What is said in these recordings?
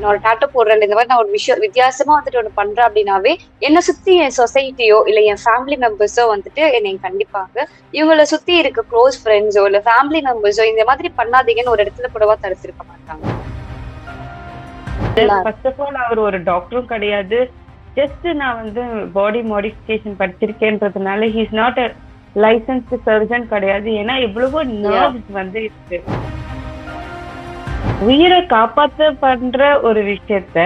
நான் ஒரு டாட்டோ போடுறேன் இந்த மாதிரி நான் ஒரு விஷயம் வித்தியாசமா வந்துட்டு ஒன்று பண்றேன் அப்படின்னாவே என்னை சுத்தி என் சொசைட்டியோ இல்ல என் ஃபேமிலி மெம்பர்ஸோ வந்துட்டு என்னை கண்டிப்பாங்க. இவங்கள சுத்தி இருக்க க்ளோஸ் ஃப்ரெண்ட்ஸோ இல்ல ஃபேமிலி மெம்பர்ஸோ இந்த மாதிரி பண்ணாதீங்கன்னு ஒரு இடத்துல கூடவா தடுத்திருக்க மாட்டாங்க. ஃபர்ஸ்ட் ஆஃப் ஆல் அவர் ஒரு டாக்டரும் கிடையாது. ஜஸ்ட் நான் வந்து பாடி மாடிஃபிகேஷன் படிச்சிருக்கேன்றதுனால ஹீஸ் நாட் லைசன்ஸ்டு சர்ஜன் கிடையாது. ஏன்னா எவ்வளவோ நர்வ்ஸ் வந்து இருக்கு. உயிரை காப்பாத்த பண்ற ஒரு விஷயத்த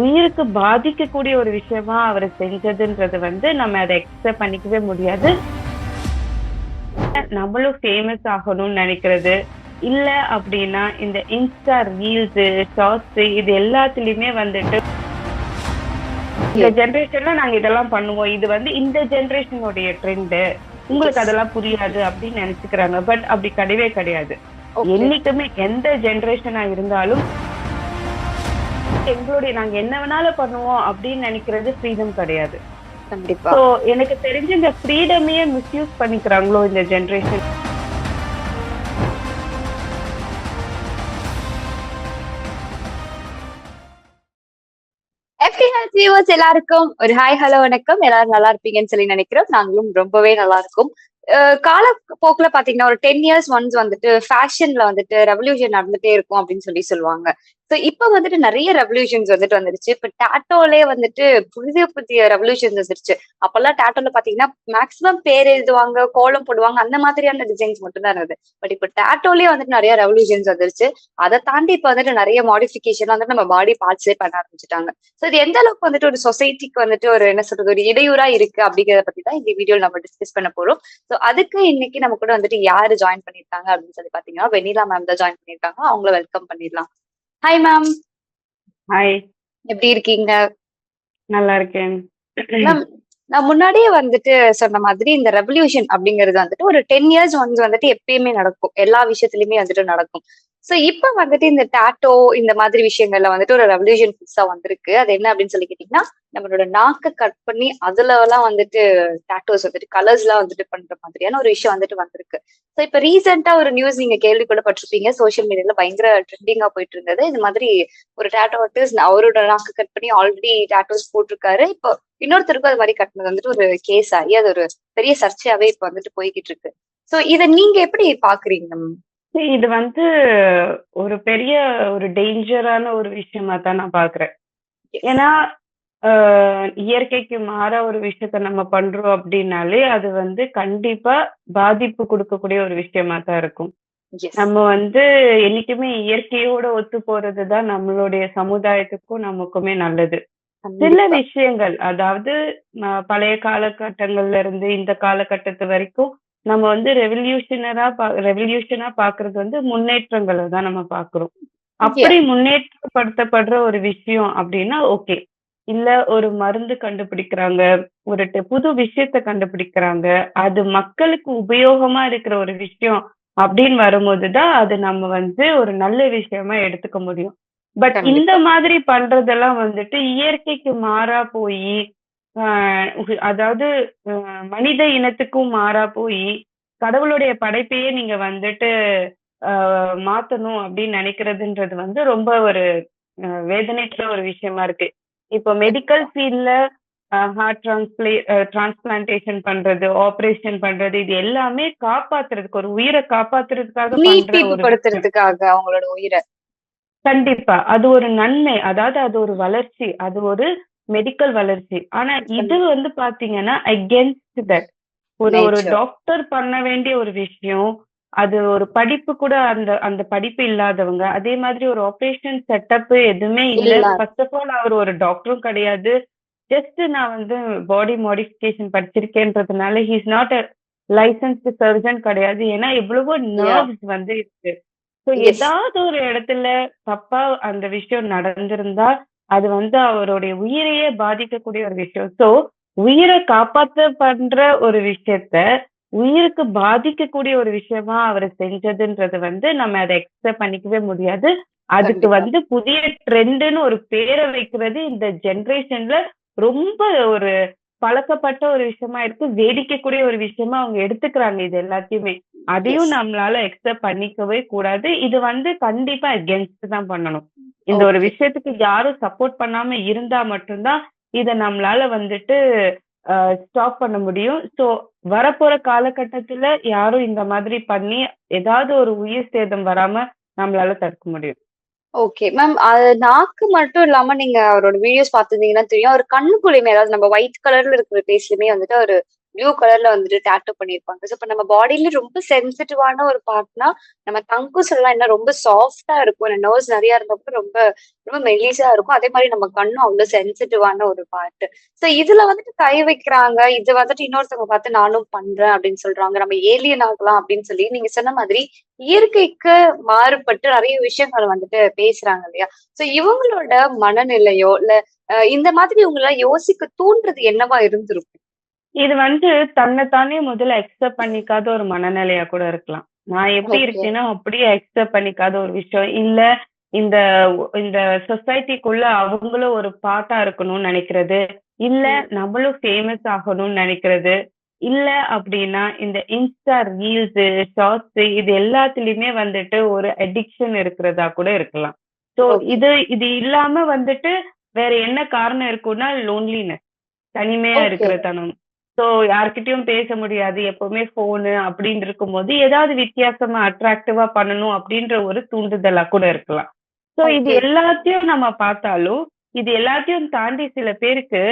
உயிருக்கு பாதிக்கக்கூடிய ஒரு விஷயமா அவர் செஞ்சதுன்றது வந்து நம்ம அதை எக்ஸ்பெக்ட் பண்ணிக்கவே முடியாது. நம்மளும் ஃபேமஸ் ஆகணும்னு நினைக்கிறது. இல்ல அப்படின்னா இந்த இன்ஸ்டா ரீல்ஸ் ஷார்ட்ஸ் இது எல்லாத்துலயுமே வந்துட்டு இந்த ஜெனரேஷன்ல நாங்க இதெல்லாம் பண்ணுவோம். இது வந்து இந்த ஜெனரேஷனுடைய ட்ரெண்ட் உங்களுக்கு அதெல்லாம் புரியாது அப்படின்னு நினைச்சுக்கிறாங்க. பட் அப்படி கிடையவே கிடையாது. என்னைக்குமே எந்த ஜெனரேஷனா இருந்தாலும் எங்களுடைய நாங்க என்ன வேணாலும் பண்ணுவோம் அப்படின்னு நினைக்கிறது ஃப்ரீடம் கிடையாது. கண்டிப்பா. எனக்கு தெரிஞ்ச இந்த ஃப்ரீடமையே மிஸ்யூஸ் பண்ணிக்கிறாங்களோ இந்த ஜெனரேஷன் எல்லாருக்கும் ஒரு ஹாய் ஹலோ வணக்கம். எல்லாரும் நல்லா இருப்பீங்கன்னு சொல்லி நினைக்கிறோம். நாங்களும் ரொம்பவே நல்லா இருக்கும். காலப்போக்குல பாத்தீங்கன்னா ஒரு டென் இயர்ஸ் ஒன்ஸ் வந்துட்டு ஃபேஷன்ல வந்துட்டு ரெவல்யூஷன் நடந்துட்டே இருக்கும் அப்படின்னு சொல்லி சொல்லுவாங்க. சோ இப்ப வந்துட்டு நிறைய ரெவல்யூஷன்ஸ் வந்துட்டு வந்துருச்சு. இப்ப டாட்டோலே வந்துட்டு புதிய புதிய ரெவல்யூஷன்ஸ் வந்துருச்சு. அப்பெல்லாம் டாட்டோல பாத்தீங்கன்னா மேக்ஸிமம் பேர் எழுதுவாங்க கோலம் போடுவாங்க அந்த மாதிரியான டிசைன்ஸ் மட்டும் தான் இருந்தது. பட் இப்ப டாட்டோலே வந்துட்டு நிறைய ரெவல்யூஷன்ஸ் வந்துருச்சு. அதை தாண்டி இப்போ வந்துட்டு நிறைய மாடிஃபிகேஷன் வந்துட்டு நம்ம பாடி பார்ட்ஸே பண்ண ஆரம்பிச்சுட்டாங்க. சோ இது எந்த அளவுக்கு வந்துட்டு ஒரு சொசைட்டிக்கு வந்துட்டு ஒரு என்ன சொல்றது ஒரு இடையூறா இருக்கு அப்படிங்கறத பத்தி தான் இந்த வீடியோ நம்ம டிஸ்கஸ் பண்ண போறோம். சோ அதுக்கு இன்னைக்கு நம்ம கூட வந்துட்டு யாரு ஜாயின் பண்ணிருக்காங்க அப்படின்னு சொல்லி பாத்தீங்கன்னா வெனிலா மேம் தான் ஜாயின் பண்ணிருக்காங்க அவங்கள வெல்கம் பண்ணிடலாம். ஹாய் மேம் ஹாய் எப்படி இருக்கீங்க? நல்லா இருக்கேன். மேம் நான் முன்னாடியே வந்துட்டு சொன்ன மாதிரி இந்த ரெவல்யூஷன் அப்படிங்கிறது வந்துட்டு ஒரு டென் இயர்ஸ் ஒன்ஸ் வந்துட்டு எப்பயுமே நடக்கும். எல்லா விஷயத்துலயுமே வந்துட்டு நடக்கும். சோ இப்ப வந்துட்டு இந்த டாட்டோ இந்த மாதிரி விஷயங்கள்ல வந்துட்டு ஒரு ரெவல்யூஷன் புதுசா வந்திருக்கு. அது என்ன அப்படின்னு சொல்லி கேட்டீங்கன்னா நம்மளோட நாக்க கட் பண்ணி அதுல எல்லாம் வந்துட்டு டாட்டோஸ் வந்துட்டு கலர்ஸ் எல்லாம் வந்துட்டு பண்ற மாதிரியான ஒரு விஷயம் வந்துட்டு வந்திருக்கு. சோ இப்ப ரீசெண்டா ஒரு நியூஸ் நீங்க கேள்வி கூட பட்டிருப்பீங்க சோஷியல் மீடியால பயங்கர ட்ரெண்டிங்கா போயிட்டு இருந்தது. இந்த மாதிரி ஒரு டாட்டோ ஆர்டிஸ்ட் அவரோட நாக்கு கட் பண்ணி ஆல்ரெடி டாட்டோஸ் போட்டிருக்காரு. இப்போ இன்னொருத்தருக்கும் அது மாதிரி கட்டினது வந்துட்டு ஒரு கேஸ் ஆகி அது ஒரு பெரிய சர்ச்சையாவே இப்ப வந்துட்டு போய்கிட்டு இருக்கு. சோ இத நீங்க எப்படி பாக்குறீங்க? இது வந்து ஒரு பெரிய ஒரு டேஞ்சரான ஒரு விஷயமா தான் நான் பாக்குறேன். ஏன்னா இயற்கைக்கு மாறா ஒரு விஷயத்த நம்ம பண்றோம் அப்படின்னாலே அது வந்து கண்டிப்பா பாதிப்பு கொடுக்கக்கூடிய ஒரு விஷயமா தான் இருக்கும். நம்ம வந்து என்னைக்குமே இயற்கையோட ஒத்து போறதுதான் நம்மளுடைய சமுதாயத்துக்கும் நமக்குமே நல்லது. சில விஷயங்கள் அதாவது பழைய காலகட்டங்கள்ல இருந்து இந்த காலகட்டத்து வரைக்கும் நம்ம வந்து ரெவல்யூஷனரா ரெவல்யூஷனா பாக்குறது வந்து முன்னேற்றங்களை தான் நம்ம பாக்குறோம். அப்படி முன்னேற்றப்படுத்தப்படுற ஒரு விஷயம் அப்படின்னா ஓகே இல்ல ஒரு மருந்து கண்டுபிடிக்கிறாங்க ஒரு புது விஷயத்த கண்டுபிடிக்கிறாங்க அது மக்களுக்கு உபயோகமா இருக்கிற ஒரு விஷயம் அப்படின்னு வரும்போதுதான் அது நம்ம வந்து ஒரு நல்ல விஷயமா எடுத்துக்க முடியும். பட். இந்த மாதிரி பண்றதெல்லாம் வந்துட்டு இயற்கைக்கு மாறா போய் அதாவது மனித இனத்துக்கும் மாறா போய் கடவுளுடைய படைப்பையே நீங்க வந்துட்டு மாத்தணும் அப்படின்னு நினைக்கிறதுன்றது வந்து ரொம்ப ஒரு ஆஹ் வேதனைக்குற ஒரு விஷயமா இருக்கு. இப்போ மெடிக்கல் ஃபீல்ட்ல ஹார்ட் டிரான்ஸ்பிளே டிரான்ஸ்பிளான்டேஷன் பண்றது ஆபரேஷன் பண்றது இது எல்லாமே காப்பாத்துறதுக்கு ஒரு உயிரை காப்பாத்துறதுக்காக அவங்களோட உயிரை. கண்டிப்பா. அது ஒரு நன்மை. அதாவது அது ஒரு வளர்ச்சி. அது ஒரு மெடிக்கல் வளர்ச்சி. ஆனா இது வந்து பாத்தீங்கன்னா அகேன்ஸ்ட் தட் ஒரு ஒரு. டாக்டர் பண்ண வேண்டிய ஒரு விஷயம் அது ஒரு படிப்பு கூட அந்த அந்த படிப்பு இல்லாதவங்க அதே மாதிரி ஒரு ஆபரேஷன் செட்டப் எதுவுமே இல்ல. ஃபர்ஸ்ட் ஆஃப் ஆல் அவர் ஒரு டாக்டரும் கிடையாது. ஜஸ்ட் நான் வந்து body modification படிச்சிருக்கேன்றதுனால he's not a licensed surgeon கிடையாது. ஏன்னா எவ்வளவோ நர்வ்ஸ் வந்து இருக்கு. ஸோ. ஏதாவது ஒரு இடத்துல தப்பா அந்த விஷயம் நடந்திருந்தா அது வந்து அவருடைய உயிரையே பாதிக்கக்கூடிய ஒரு விஷயம் சோ உயிரை காப்பாத்த பண்ற ஒரு விஷயத்த உயிருக்கு பாதிக்கக்கூடிய ஒரு விஷயமா அவர் செஞ்சதுன்றது வந்து நம்ம அதை எக்ஸ்பெக்ட் பண்ணிக்கவே முடியாது அதுக்கு. வந்து புதிய ட்ரெண்டுன்னு ஒரு பேரை வைக்கிறது இந்த ஜெனரேஷன்ல ரொம்ப ஒரு பழக்கப்பட்ட ஒரு விஷயமா இருக்கு வேடிக்கைக்கூடிய ஒரு விஷயமா அவங்க எடுத்துக்கிறாங்க இது எல்லாத்தையுமே. அதையும். நம்மளால எக்ஸெப்ட் பண்ணிக்கவே கூடாது. இது வந்து கண்டிப்பா அகேன்ஸ்ட் தான் பண்ணணும். இந்த ஒரு விஷயத்துக்கு யாரும் சப்போர்ட் பண்ணாம இருந்தா மட்டும்தான் இத நம்மளால வந்துட்டு ஸ்டாப் பண்ண முடியும். ஸோ வரப்போற காலகட்டத்துல யாரும் இந்த மாதிரி பண்ணி ஏதாவது ஒரு உயிர் சேதம் வராம நம்மளால தடுக்க முடியும். ஓகே மேம் அது நாக்கு மட்டும் இல்லாம நீங்க அவரோட வீடியோஸ் பார்த்திருந்தீங்கன்னா தெரியும். அவர் கண்ணுக்குள்ளயுமே அதாவது நம்ம ஒயிட் கலர்ல இருக்கிற பேஸ்லயுமே வந்துட்டு ஒரு ப்ளூ கலர்ல வந்துட்டு டேட்டூ பண்ணிருப்பாங்க. ஸோ இப்போ நம்ம பாடியில ரொம்ப சென்சிட்டிவான ஒரு பார்ட்னா நம்ம தங்குஸ் எல்லாம் என்ன ரொம்ப சாஃப்டா இருக்கும். நர்வ்ஸ் நிறைய இருந்தப்போ ரொம்ப ரொம்ப மெலிசா இருக்கும். அதே மாதிரி நம்ம கண்ணும் அவ்வளவு சென்சிட்டிவான ஒரு பார்ட் ஸோ இதுல வந்துட்டு கை வைக்கிறாங்க. இது வந்துட்டு இன்னொருத்தவங்க பார்த்து நானும் பண்றேன் அப்படின்னு சொல்றாங்க. நம்ம ஏலியன் ஆகலாம் அப்படின்னு சொல்லி நீங்க சொன்ன மாதிரி இயற்கைக்கு மாறுபட்டு நிறைய விஷயங்கள் வந்துட்டு பேசுறாங்க இல்லையா? சோ இவங்களோட மனநிலையோ இல்ல இந்த மாதிரி இவங்கள யோசிக்க தூண்டுறது என்னவா இருந்திருக்கும்? இது வந்து தன்னைத்தானே முதல்ல அக்செப்ட் பண்ணிக்காத ஒரு மனநிலையா கூட இருக்கலாம். நான் எப்படி ஓகே இருக்கேனோ அப்படியே அக்செப்ட் பண்ணிக்காத ஒரு விஷயம். இல்ல இந்த இந்த சொசைட்டிக்குள்ள அவங்களும் ஒரு பார்ட்டா இருக்கணும்னு நினைக்கிறது. இல்ல ம், நம்மளும் ஃபேமஸ் ஆகணும்னு நினைக்கிறது. இல்ல அப்படின்னா இந்த இன்ஸ்டா ரீல்ஸ் ஷார்ட்ஸ் இது எல்லாத்துலயுமே வந்துட்டு ஒரு அடிக்ஷன் இருக்கிறதா கூட இருக்கலாம். ஸோ ஓகே இது இது இல்லாம வந்துட்டு வேற என்ன காரணம் இருக்கும்னா லோன்லினஸ் தனிமையா இருக்கிற தனம். ஸோ யார்கிட்டயும் பேச முடியாது. எப்பவுமே போனு அப்படின்னு இருக்கும்போது ஏதாவது வித்தியாசமா அட்ராக்டிவா பண்ணணும் அப்படின்ற ஒரு தூண்டுதலா கூட இருக்கலாம். ஸோ இது எல்லாத்தையும் நம்ம பார்த்தாலும் இது எல்லாத்தையும் தாண்டி சில பேருக்கு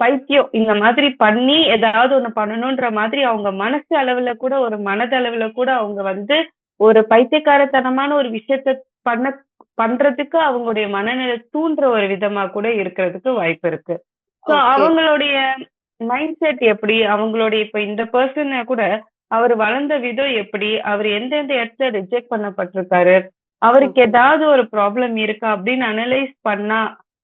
பைத்தியம் இந்த மாதிரி பண்ணி ஏதாவது ஒண்ணு பண்ணணும்ன்ற மாதிரி அவங்க மனசு அளவுல கூட ஒரு மனதளவுல கூட அவங்க வந்து ஒரு பைத்தியக்காரத்தனமான ஒரு விஷயத்த பண்ண பண்றதுக்கு அவங்களுடைய மனநிலை தூண்டுற ஒரு விதமா கூட இருக்கிறதுக்கு வாய்ப்பு இருக்கு. ஸோ அவங்களுடைய மைண்ட் செட் எப்படி அவங்களுடைய இப்ப இந்த பர்சனை கூட அவர் வளர்ந்த விதம் எப்படி அவர் எந்தெந்த இடத்துல ரிஜெக்ட் பண்ணப்பட்டிருக்காரு அவருக்கு ஏதாவது ஒரு ப்ராப்ளம் இருக்கா அப்படின்னு அனலைஸ் பண்ணா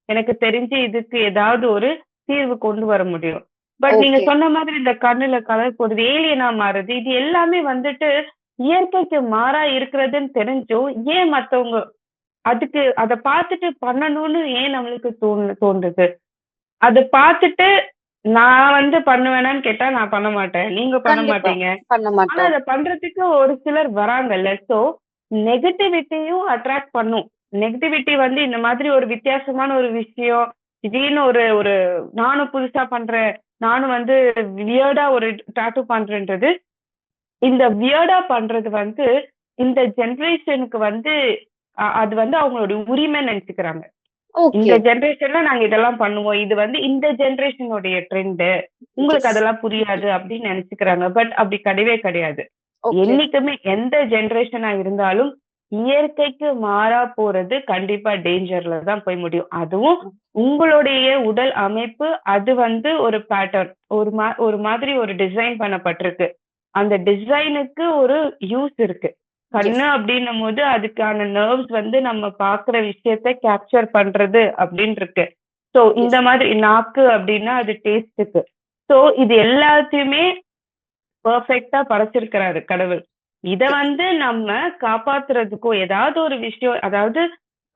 எனக்கு தெரிஞ்சு இதுக்கு ஏதாவது ஒரு தீர்வு கொண்டு வர முடியும். பட் நீங்க சொன்ன மாதிரி இந்த கண்ணுல கலர் போடுறது ஏலியனா மாறுது இது எல்லாமே வந்துட்டு இயற்கைக்கு மாறா இருக்கிறதுன்னு தெரிஞ்சும் ஏன் மத்தவங்க அதுக்கு அதை பார்த்துட்டு பண்ணணும்னு ஏன் நம்மளுக்கு தோணு தோன்றுது? அதை பார்த்துட்டு நான் வந்து பண்ணுவேனான்னு கேட்டா நான் பண்ண மாட்டேன். நீங்க பண்ண மாட்டீங்க. பண்ண ஆனா மாட்டோம் அதை பண்றதுக்கு ஒரு சிலர் வராங்கல்ல. சோ நெகட்டிவிட்டியும் அட்ராக்ட் பண்ணும். நெகட்டிவிட்டி வந்து இந்த மாதிரி ஒரு வித்தியாசமான ஒரு விஷயம் திடீர்னு ஒரு ஒரு நானும் புதுசா பண்றேன் நானும் வந்து வியர்டா ஒரு டாட்டூ பண்றேன்றது இந்த வியர்டா பண்றது வந்து இந்த ஜெனரேஷனுக்கு வந்து அது வந்து அவங்களுடைய உரிமை நினைச்சுக்கிறாங்க. இந்த ஜெனரேஷன்ல நாங்க இதெல்லாம் பண்ணுவோம். இது வந்து இந்த ஜெனரேஷனுடைய ட்ரெண்ட் உங்களுக்கு அதெல்லாம் புரியாது அப்படின்னு நினைச்சுக்கிறாங்க. பட் அப்படி கிடையவே கிடையாது. என்னைக்குமே எந்த ஜெனரேஷனா இருந்தாலும் இயற்கைக்கு மாறா போறது கண்டிப்பா டேஞ்சர்ல தான் போய் முடியும். அதுவும் உங்களுடைய உடல் அமைப்பு அது வந்து ஒரு பேட்டர்ன் ஒரு மா ஒரு மாதிரி ஒரு டிசைன் பண்ணப்பட்டிருக்கு. அந்த டிசைனுக்கு ஒரு யூஸ் இருக்கு. கண்ணு அப்படின்னும் போது அதுக்கான நர்வ்ஸ் வந்து நம்ம பாக்குற விஷயத்த கேப்சர் பண்றது அப்படின்னு இருக்கு ஸோ இந்த மாதிரி நாக்கு அப்படின்னா அது டேஸ்ட்டுக்கு ஸோ இது எல்லாத்தையுமே பெர்ஃபெக்ட்டா படைச்சிருக்கிறாரு கடவுள். இத வந்து நம்ம காப்பாத்துறதுக்கோ ஏதாவது ஒரு விஷயம் அதாவது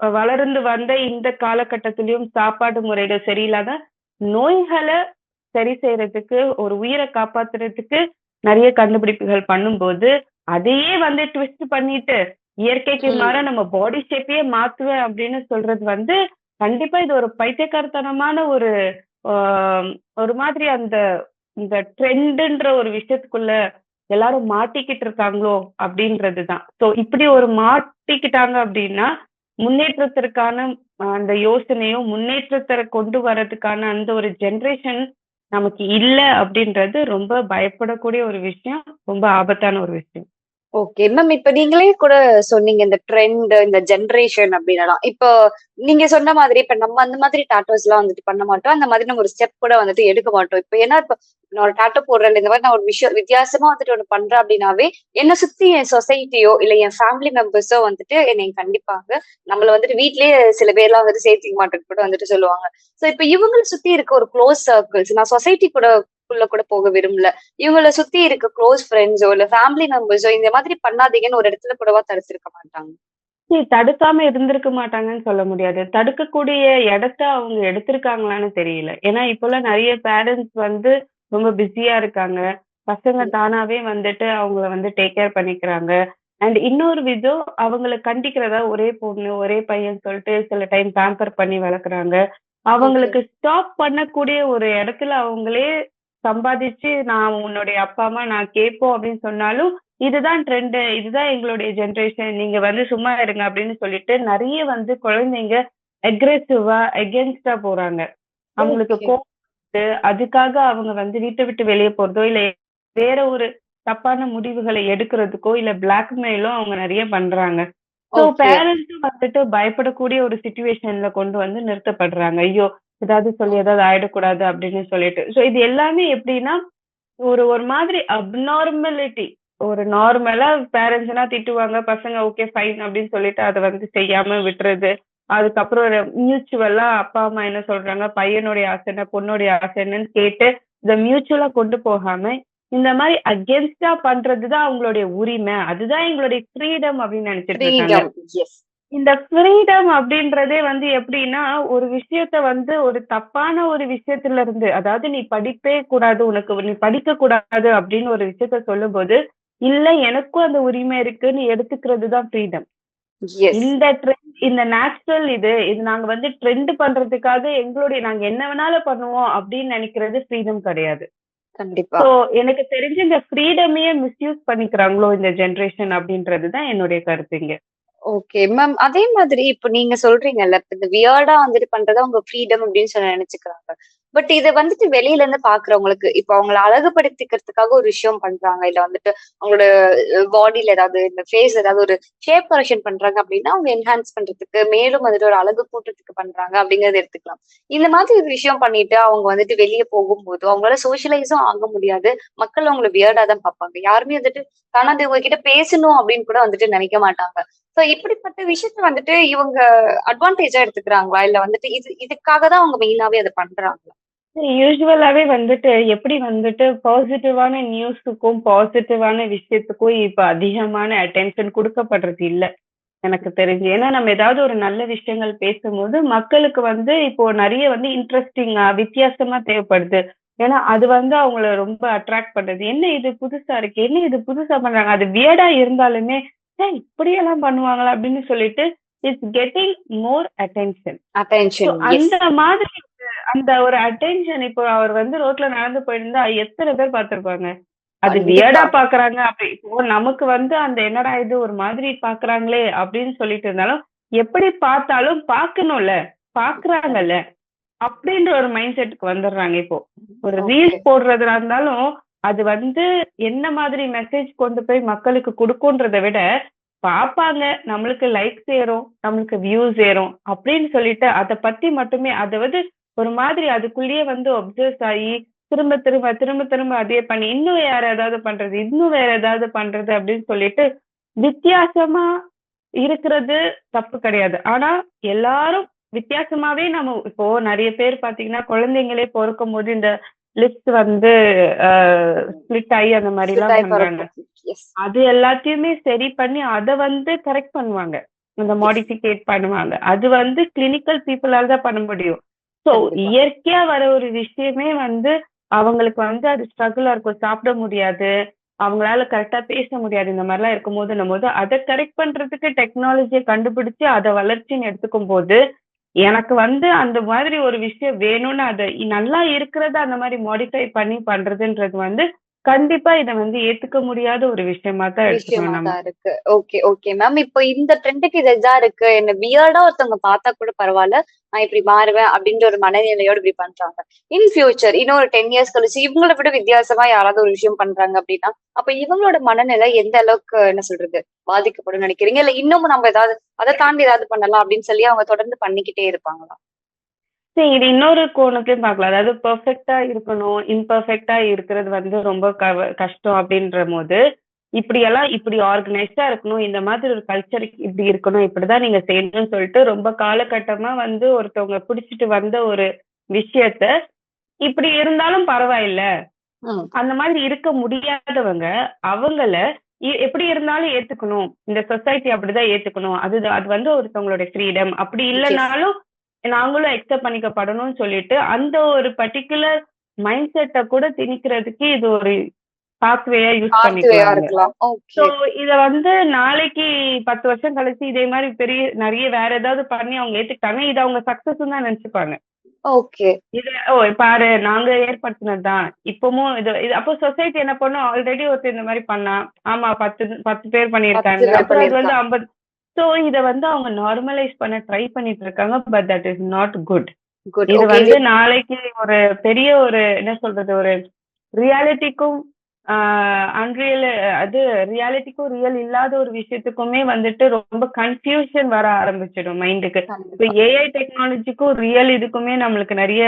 வளர்ந்து வந்த இந்த காலகட்டத்திலயும் சாப்பாடு முறைகள் சரியில்லாத நோய்களை சரி செய்யறதுக்கு ஒரு உயிரை காப்பாத்துறதுக்கு நிறைய கண்டுபிடிப்புகள் பண்ணும்போது அதையே வந்து ட்விஸ்ட் பண்ணிட்டு இயற்கைக்கு மாற நம்ம பாடி ஷேப்பையே மாத்துவேன் அப்படின்னு சொல்றது வந்து கண்டிப்பா இது ஒரு பைத்தியக்காரத்தனமான ஒரு ஒரு மாதிரி அந்த இந்த ட்ரெண்டுன்ற ஒரு விஷயத்துக்குள்ள எல்லாரும் மாட்டிக்கிட்டு இருக்காங்களோ அப்படின்றதுதான். சோ இப்படி ஒரு மாட்டிக்கிட்டாங்க அப்படின்னா முன்னேற்றத்திற்கான அந்த யோசனையும் முன்னேற்றத்தை கொண்டு வர்றதுக்கான அந்த ஒரு ஜெனரேஷன் நமக்கு இல்ல அப்படின்றது ரொம்ப பயப்படக்கூடிய ஒரு விஷயம் ரொம்ப ஆபத்தான ஒரு விஷயம். ஓகே மேம் இப்ப நீங்களே கூட சொன்னீங்க இந்த ட்ரெண்ட் இந்த ஜென்ரேஷன் அப்படின்னலாம். இப்போ நீங்க சொன்ன மாதிரி இப்ப நம்ம அந்த மாதிரி டாட்டோஸ் எல்லாம் வந்துட்டு பண்ண மாட்டோம். அந்த மாதிரி நம்ம ஒரு ஸ்டெப் கூட வந்துட்டு எடுக்க மாட்டோம். இப்ப ஏன்னா இப்ப நான் ஒரு டாட்டோ போடுறேன் இந்த மாதிரி நான் ஒரு விஷயம் வித்தியாசமா வந்துட்டு ஒண்ணு பண்றேன் அப்படின்னாவே என்னை சுத்தி என் சொசைட்டியோ இல்ல என் ஃபேமிலி மெம்பர்ஸோ வந்துட்டு என்னை கண்டிப்பாங்க நம்மள வந்துட்டு வீட்லயே சில பேர்லாம் வந்துட்டு சேர்த்துக்க மாட்டேன்னு கூட வந்துட்டு சொல்லுவாங்க. சோ இப்ப இவங்களை சுத்தி இருக்க ஒரு க்ளோஸ் சர்க்கிள்ஸ் நான் சொசைட்டி கூட உள்ள கூட போக விரும்பல. இவங்கள சுத்தி இருக்க க்ளோஸ் ஃப்ரெண்ட்ஸோ இல்ல ஃபேமிலி மெம்பர்ஸோ இந்த மாதிரி பண்ணாதீங்கன்னு ஒரு இடத்துல கூடவா தடுத்திருக்க மாட்டாங்க? தடுக்காம இருந்திருக்க மாட்டாங்கன்னு சொல்ல முடியாது. தடுக்கக்கூடிய இடத்த அவங்க எடுத்திருக்காங்களான்னு தெரியல. ஏன்னா இப்பெல்லாம் நிறைய பேரண்ட்ஸ் வந்து ரொம்ப பிஸியா இருக்காங்க. பசங்க தானாவே வந்துட்டு அவங்கள வந்து டேக் கேர் பண்ணிக்கிறாங்க. அண்ட் இன்னொரு விதம் அவங்கள கண்டிக்கிறதா ஒரே பொண்ணு ஒரே பையன் சொல்லிட்டு சில டைம் பேம்பர் பண்ணி வளர்க்குறாங்க. அவங்களுக்கு ஸ்டாப் பண்ணக்கூடிய ஒரு இடத்துல அவங்களே சம்பாதிச்சு நான் உன்னுடைய அப்பா அம்மா நான் கேட்போம் அப்படின்னு சொன்னாலும் இதுதான் ட்ரெண்டு இதுதான் எங்களுடைய ஜென்ரேஷன் நீங்க வந்து சும்மா இருங்க அப்படின்னு சொல்லிட்டு நிறைய வந்து குழந்தைங்க அக்ரெசிவா எகென்ஸ்டா போறாங்க அவங்களுக்கு. கோபம். அதுக்காக அவங்க வந்து வீட்டை விட்டு வெளியே போறதோ இல்ல வேற ஒரு தப்பான முடிவுகளை எடுக்கிறதுக்கோ இல்ல பிளாக்மெயிலோ அவங்க நிறைய பண்றாங்க ஸோ. பேரண்ட்ஸும் வந்துட்டு பயப்படக்கூடிய ஒரு சுச்சுவேஷன்ல கொண்டு வந்து நிறுத்தப்படுறாங்க ஐயோ ஏதாவது சொல்லி ஏதாவது ஆயிடக்கூடாது அப்படின்னு சொல்லிட்டு. ஸோ இது எல்லாமே எப்படின்னா ஒரு ஒரு மாதிரி அப்நார்மலிட்டி ஒரு நார்மலா பேரண்ட்ஸ்னா திட்டுவாங்க பசங்க ஓகே ஃபைன் அப்படின்னு சொல்லிட்டு அதை வந்து செய்யாம விட்டுறது. அதுக்கப்புறம் மியூச்சுவலா அப்பா அம்மா என்ன சொல்றாங்க பையனுடைய ஆசை என்ன பொண்ணுடைய ஆசை என்னன்னு கேட்டு இதை மியூச்சுவலா கொண்டு போகாம இந்த மாதிரி அகேன்ஸ்டா பண்றதுதான் அவங்களுடைய உரிமை. அதுதான் எங்களுடைய ஃப்ரீடம் அப்படின்னு நினைச்சிட்டு இருக்காங்க. இந்த ஃப்ரீடம் அப்படின்றதே வந்து எப்படின்னா ஒரு விஷயத்த வந்து ஒரு தப்பான ஒரு விஷயத்துல இருந்து அதாவது நீ படிப்பே கூடாது உனக்கு நீ படிக்க கூடாது அப்படின்னு ஒரு விஷயத்த சொல்லும்போது இல்ல எனக்கும் அந்த உரிமை இருக்குன்னு எடுத்துக்கிறது தான் ஃப்ரீடம் இந்த ட்ரெண்ட் இந்த நேச்சுரல் இது இது நாங்க வந்து ட்ரெண்ட் பண்றதுக்காக எங்களுடைய நாங்க என்ன வேணாலும் பண்ணுவோம் அப்படின்னு நினைக்கிறது ஃப்ரீடம் கிடையாது. கண்டிப்பா. சோ எனக்கு தெரிஞ்ச இந்த ஃப்ரீடமையே மிஸ்யூஸ் பண்ணிக்கிறாங்களோ இந்த ஜென்ரேஷன் அப்படின்றது தான் என்னுடைய கருத்துங்க ஓகே மேம் அதே மாதிரி இப்ப நீங்க சொல்றீங்கல்ல இந்த வியர்டா வந்துட்டு பண்றதா அவங்க ஃப்ரீடம் அப்படின்னு சொல்லி நினைச்சுக்கிறாங்க. பட் இதை வந்துட்டு வெளியில இருந்து பாக்குறவங்களுக்கு இப்ப அவங்கள அழகுபடுத்திக்கிறதுக்காக ஒரு விஷயம் பண்றாங்க. இல்ல வந்துட்டு அவங்களோட பாடியில ஏதாவது இந்த ஃபேஸ் ஏதாவது ஒரு ஷேப் கரெக்ஷன் பண்றாங்க அப்படின்னா அவங்க என்ஹான்ஸ் பண்றதுக்கு மேலும் வந்துட்டு ஒரு அழகு கூட்டத்துக்கு பண்றாங்க அப்படிங்கறத எடுத்துக்கலாம். இந்த மாதிரி ஒரு விஷயம் பண்ணிட்டு அவங்க வந்துட்டு வெளியே போகும்போது அவங்களால சோசியலைஸும் ஆக முடியாது. மக்கள் அவங்கள வியர்டா தான் பார்ப்பாங்க. யாருமே வந்துட்டு காணாது உங்ககிட்ட பேசணும் அப்படின்னு கூட வந்துட்டு நினைக்க மாட்டாங்க. சோ இப்படிப்பட்ட விஷயத்த வந்துட்டு இவங்க அட்வான்டேஜா எடுத்துக்கிறாங்களா? இல்ல வந்துட்டு இது இதுக்காக தான் அவங்க மெயினாவே அதை பண்றாங்களா? யூஸ்வலாவே வந்துட்டு எப்படி வந்துட்டு பாசிட்டிவான நியூஸுக்கும் பாசிட்டிவான விஷயத்துக்கும் இப்ப அதிகமான அட்டென்ஷன் கொடுக்கப்படுறது இல்ல எனக்கு தெரிஞ்சு. ஏன்னா நம்ம ஏதாவது ஒரு நல்ல விஷயங்கள் பேசும்போது மக்களுக்கு வந்து இப்போ நிறைய வந்து இன்ட்ரெஸ்டிங்கா வித்தியாசமா தேவைப்படுது. ஏன்னா அது வந்து அவங்கள ரொம்ப அட்ராக்ட் பண்றது என்ன இது புதுசா இருக்கு? என்ன இது புதுசா பண்றாங்க? அது வியடா இருந்தாலுமே இப்படியெல்லாம் பண்ணுவாங்களா அப்படின்னு சொல்லிட்டு it's getting more attention attention அந்த மாதிரி அந்த ஒரு அட்டென்ஷன் இப்போ அவர் வந்து ரோட்ல நடந்து போயிருந்தா எத்தனை பேர் பார்த்திருப்பாங்க? அது. வியர்டா பாக்குறாங்க அப்படி இப்போ நமக்கு வந்து அந்த என்னடா இது ஒரு மாதிரி பாக்குறாங்களே அப்படின்னு சொல்லிட்டு இருந்தாலும் எப்படி பார்த்தாலும் பார்க்கணும்ல பாக்குறாங்கல்ல அப்படின்ற ஒரு மைண்ட் செட்டுக்கு வந்துடுறாங்க இப்போ. ஒரு ரீல்ஸ் போடுறதுல இருந்தாலும் அது வந்து என்ன மாதிரி மெசேஜ் கொண்டு போய் மக்களுக்கு கொடுக்கும்ன்றதை விட பாப்பாங்க நம்மளுக்கு லைக்ஸ் ஏறும் நம்மளுக்கு வியூஸ் ஏறும் அப்படின்னு சொல்லிட்டு அதை பத்தி மட்டுமே அதை வந்து ஒரு மாதிரி அதுக்குள்ளேயே வந்து ஒப்சர்வ் ஆகி திரும்ப திரும்ப திரும்ப திரும்ப அதே பண்ணி இன்னும் வேற ஏதாவது பண்றது இன்னும் வேற ஏதாவது பண்றது அப்படின்னு சொல்லிட்டு வித்தியாசமா இருக்கிறது தப்பு கிடையாது. ஆனா எல்லாரும் வித்தியாசமாவே நம்ம இப்போ நிறைய பேர் பாத்தீங்கன்னா குழந்தைங்களே பிறக்கும் போது இந்த லிப்ஸ் வந்து ஸ்பிளிட் ஆகி அந்த மாதிரி எல்லாம் பண்றாங்க. அது எல்லாத்தையுமே சரி பண்ணி அதை வந்து கரெக்ட் பண்ணுவாங்க. அந்த மாடிஃபிகேட் பண்ணுவாங்க. அது வந்து கிளினிக்கல் பீப்புளால தான் பண்ண முடியும். ஸோ. இயற்கையா வர ஒரு விஷயமே வந்து அவங்களுக்கு வந்து அது ஸ்ட்ரகிளா இருக்கும். சாப்பிட முடியாது. அவங்களால கரெக்டா பேச முடியாது. இந்த மாதிரிலாம் இருக்கும்போது நம்ம போது அதை கரெக்ட் பண்றதுக்கு டெக்னாலஜியை கண்டுபிடிச்சு அதை வளர்ச்சின்னு எடுத்துக்கும் போது எனக்கு வந்து அந்த மாதிரி ஒரு விஷயம் வேணும்னு அதை நல்லா இருக்கிறத அந்த மாதிரி மாடிஃபை பண்ணி பண்றதுன்றது வந்து கண்டிப்பா இதை வந்து ஏத்துக்க முடியாத ஒரு விஷயமா தான் எடுத்துக்கணும் இருக்கு. ஓகே ஓகே மேம் இப்போ இந்த ட்ரெண்டுக்கு இது இதா இருக்கு? என்ன வியர்டா ஒருத்தவங்க பார்த்தா கூட பரவாயில்ல நான் இப்படி மாறுவேன் அப்படின்ற ஒரு மனநிலையோட இப்படி பண்றாங்க. இன் ஃபியூச்சர் இன்னும் ஒரு டென் இயர்ஸ் கழிச்சு இவங்கள விட வித்தியாசமா யாராவது ஒரு விஷயம் பண்றாங்க அப்படின்னா அப்ப இவங்களோட மனநிலை எந்த அளவுக்கு என்ன சொல்றது பாதிக்கப்படும் நினைக்கிறீங்க? இல்ல இன்னமும் நம்ம ஏதாவது அதை தாண்டி ஏதாவது பண்ணலாம் அப்படின்னு சொல்லி அவங்க தொடர்ந்து பண்ணிக்கிட்டே இருப்பாங்களா? சரி இது இன்னொரு கோணத்துலயும் பார்க்கலாம். அதாவது பெர்ஃபெக்டா இருக்கணும் இம்பர்ஃபெக்டா இருக்கிறது வந்து ரொம்ப க- கஷ்டம் அப்படின்ற போது இப்படி எல்லாம் இப்படி ஆர்கனைஸ்டா இருக்கணும் இந்த மாதிரி ஒரு கல்ச்சர் இப்படி இருக்கணும் இப்படிதான் நீங்க செய்யணும்னு சொல்லிட்டு ரொம்ப காலகட்டமா வந்து ஒருத்தவங்க பிடிச்சிட்டு வந்த ஒரு விஷயத்த இப்படி இருந்தாலும் பரவாயில்ல. அந்த மாதிரி இருக்க முடியாதவங்க அவங்கள எப்படி இருந்தாலும் ஏத்துக்கணும். இந்த சொசைட்டி அப்படிதான் ஏத்துக்கணும். அது அது வந்து ஒருத்தவங்களுடைய ஃப்ரீடம் அப்படி இல்லைனாலும் நாங்களும் அக்செப்ட் பண்ணிக்கப்படணும்னு சொல்லிட்டு அந்த ஒரு பர்டிகுலர் மைண்ட் செட்டை கூட திணிக்கிறதுக்கு இது ஒரு பாத்வேயா யூஸ் ஸோ ஓகே இத வந்து நாளைக்கு பத்து வருஷம் கழிச்சு இதே மாதிரி பெரிய நிறைய வேற ஏதாவது பண்ணி அவங்க ஏத்துக்கிட்டாங்க இது அவங்க சக்சஸ் தான் நினைச்சுப்பாங்க. ஓகே இது ஓ பாரு நாங்க ஏற்படுத்தினது தான் இப்பவும் இது இது அப்போ சொசைட்டி என்ன பண்ணும்? ஆல்ரெடி ஒருத்தர் இந்த மாதிரி பண்ணா ஆமா பத்து பத்து பேர் பண்ணியிருக்காங்க. பேர் அப்புறம் அது வந்து. ஐம்பது ஸோ இத வந்து அவங்க நார்மலைஸ் பண்ண ட்ரை பண்ணிட்டு இருக்காங்க but that is not good இது வந்து நாளைக்கு ஒரு பெரிய ஒரு என்ன சொல்றது ஒரு ரியாலிட்டிக்கும் அன்ரியல் அது ரியாலிட்டிக்கும் ரியல் இல்லாத ஒரு விஷயத்துக்குமே வந்துட்டு ரொம்ப கன்ஃபியூஷன் வர ஆரம்பிச்சிடும் மைண்டுக்கு இப்போ ஏஐ டெக்னாலஜிக்கும் ரியல் இதுக்குமே நம்மளுக்கு நிறைய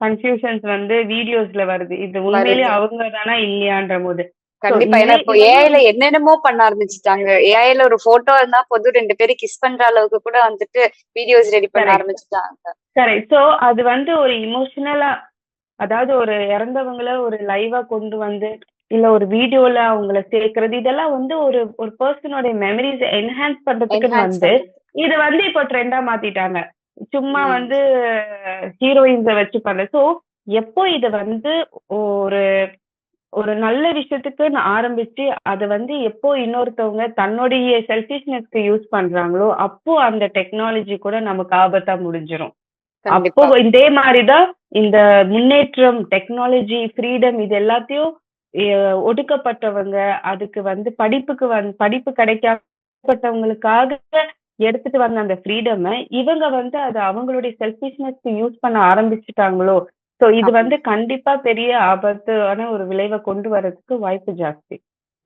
கன்ஃபியூஷன்ஸ் வந்து வீடியோஸ்ல வருது. இது உண்மையிலேயே. அவங்க தானா இல்லையான்ற போது. கண்டிப்பா ஏன்னா இப்போ ஏஐல என்னென்னமோ பண்ண ஆரம்பிச்சுட்டாங்க ஏஐல ஒரு போட்டோ இருந்தா போதும் ரெண்டு பேரும் கிஸ் பண்ற அளவுக்கு கூட வந்துட்டு வீடியோஸ் ரெடி பண்ண. ஆரம்பிச்சுட்டாங்க கரெக்ட் ஸோ அது வந்து ஒரு இமோஷனலா அதாவது ஒரு இறந்தவங்கள ஒரு லைவா கொண்டு வந்து இல்ல ஒரு வீடியோல அவங்கள சேர்க்கறது இதெல்லாம் வந்து ஒரு ஒரு பர்சனோட மெமரிஸ் என்ஹான்ஸ் பண்றதுக்கு வந்து. இது வந்து இப்போ ட்ரெண்டா மாத்திட்டாங்க சும்மா. வந்து ஹீரோயின்ஸ வச்சு பண்ண சோ எப்போ இத வந்து ஒரு ஒரு நல்ல விஷயத்துக்கு நான் ஆரம்பிச்சு அதை வந்து எப்போ இன்னொருத்தவங்க தன்னுடைய செல்ஃபிஷ்னஸ்க்கு யூஸ் பண்றாங்களோ அப்போ அந்த டெக்னாலஜி கூட நமக்கு ஆபத்தா முடிஞ்சிரும். அப்போ இதே மாதிரிதான் இந்த முன்னேற்றம் டெக்னாலஜி ஃப்ரீடம் இது எல்லாத்தையும் ஒடுக்கப்பட்டவங்க அதுக்கு வந்து படிப்புக்கு வந்து படிப்பு கிடைக்காதவங்களுக்காக எடுத்துட்டு வந்த அந்த ஃப்ரீடம் இவங்க வந்து அது அவங்களுடைய செல்ஃபிஷ்னஸ்க்கு யூஸ் பண்ண ஆரம்பிச்சுட்டாங்களோ சோ இது. வந்து கண்டிப்பா பெரிய ஆபத்தான ஒரு விளைவை கொண்டு வர்றதுக்கு வாய்ப்பு ஜாஸ்தி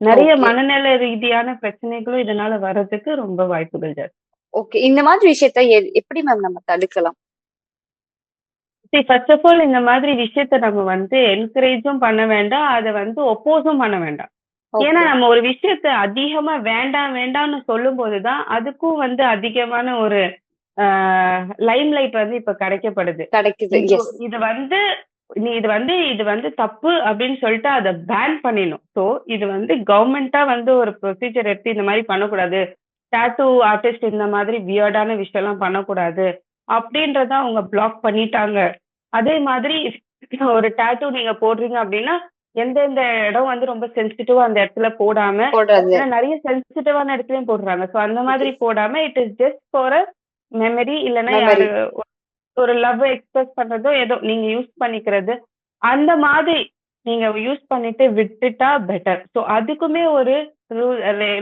நிறைய. மனநல ரீதியான பிரச்சனைகளும் இதனால வர்றதுக்கு ரொம்ப வாய்ப்புகள் ஜாஸ்தி ஓகே இந்த மாதிரி விஷயத்த எப்படி மேம் நம்ம தடுக்கலாம் சரி ஃபர்ஸ்ட் ஆஃப் ஆல் இந்த மாதிரி விஷயத்த நம்ம வந்து என்கரேஜும் பண்ண வேண்டாம் அதை வந்து ஒப்போஸும் பண்ண வேண்டாம். ஏன்னா நம்ம ஒரு விஷயத்த அதிகமா வேண்டாம் வேண்டாம்னு சொல்லும் போதுதான் அதுக்கும் வந்து அதிகமான ஒரு லைம் லைட் வந்து இப்ப கிடைக்கப்படுது. கிடைக்குது இது வந்து நீ இது வந்து இது வந்து தப்பு அப்படின்னு சொல்லிட்டு அதை பேன் பண்ணிடணும். ஸோ இது வந்து கவர்மெண்டா வந்து ஒரு ப்ரொசீஜர் எடுத்து இந்த மாதிரி பண்ணக்கூடாது. டாட்டூ ஆர்டிஸ்ட் இந்த மாதிரி வியர்டான விஷயம்லாம் பண்ணக்கூடாது அப்படின்றத அவங்க பிளாக் பண்ணிட்டாங்க. அதே மாதிரி ஒரு டாட்டூ நீங்க போடுறீங்க அப்படின்னா எந்தெந்த இடம் வந்து ரொம்ப சென்சிட்டிவா அந்த இடத்துல போடாம நிறைய சென்சிட்டிவான இடத்துலயும் போடுறாங்க. சோ அந்த மாதிரி போடாம it is just for memory இல்லைன்னா. யாரு ஒரு லவ் எக்ஸ்பிரஸ் பண்றதோ ஏதோ நீங்க யூஸ் பண்ணிக்கிறது. அந்த மாதிரி நீங்க யூஸ் பண்ணிட்டு விட்டுட்டா பெட்டர் சோ அதுக்குமே ஒரு ரூல்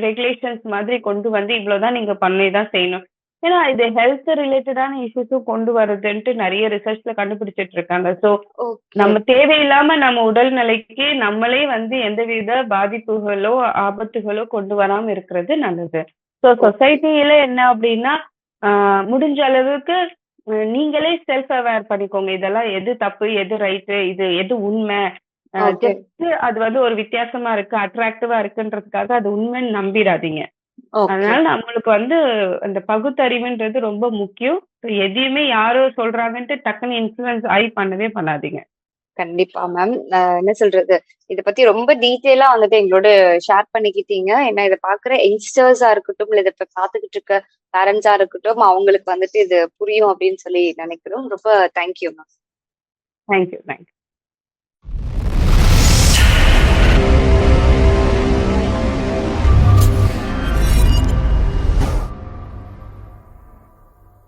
ரெகுலேஷன்ஸ் மாதிரி கொண்டு வந்து இவ்வளவுதான் நீங்க பண்ணி தான் செய்யணும். ஏன்னா இது ஹெல்த் ரிலேட்டடான இஷ்யூஸும் கொண்டு வருதுன்ட்டு நிறைய ரிசர்ச்ல கண்டுபிடிச்சிட்டு இருக்காங்க. ஓகே நம்ம தேவையில்லாம நம்ம உடல் நிலைக்கு நம்மளே வந்து எந்தவித பாதிப்புகளோ ஆபத்துகளோ கொண்டு வராம இருக்கிறது நல்லது. ஸோ சொசைட்டியில என்ன அப்படின்னா முடிஞ்ச அளவுக்கு நீங்களே செல்ஃப் அவேர் பண்ணிக்கோங்க. இதெல்லாம் எது தப்பு எது ரைட்டு இது எது உண்மை. ஜஸ்ட் அது வந்து ஒரு வித்தியாசமா இருக்கு அட்ராக்டிவா இருக்குன்றதுக்காக அது உண்மைன்னு நம்பிடாதீங்க. அதனால நம்மளுக்கு வந்து அந்த பகுத்தறிவுன்றது ரொம்ப முக்கியம். எதையுமே யாரோ சொல்றாங்கன்ட்டு டக்குன்னு இன்ஃபுளுன்ஸ் ஆகி பண்ணவே பண்ணாதீங்க. கண்டிப்பா மேம் என்ன சொல்றது? இத பத்தி ரொம்ப டீட்டெயிலா வந்துட்டு எங்களோட ஷேர் பண்ணிக்கிட்டீங்க. ஏன்னா இதை பாக்குற யங்ஸ்டர்ஸா இருக்கட்டும் இல்ல இதை பாத்துக்கிட்டு இருக்க பேரண்ட்ஸா இருக்கட்டும் அவங்களுக்கு வந்துட்டு இது புரியும் அப்படின்னு சொல்லி நினைக்கிறோம். ரொம்ப தேங்க்யூ மேம் தேங்க்யூ தேங்க்யூ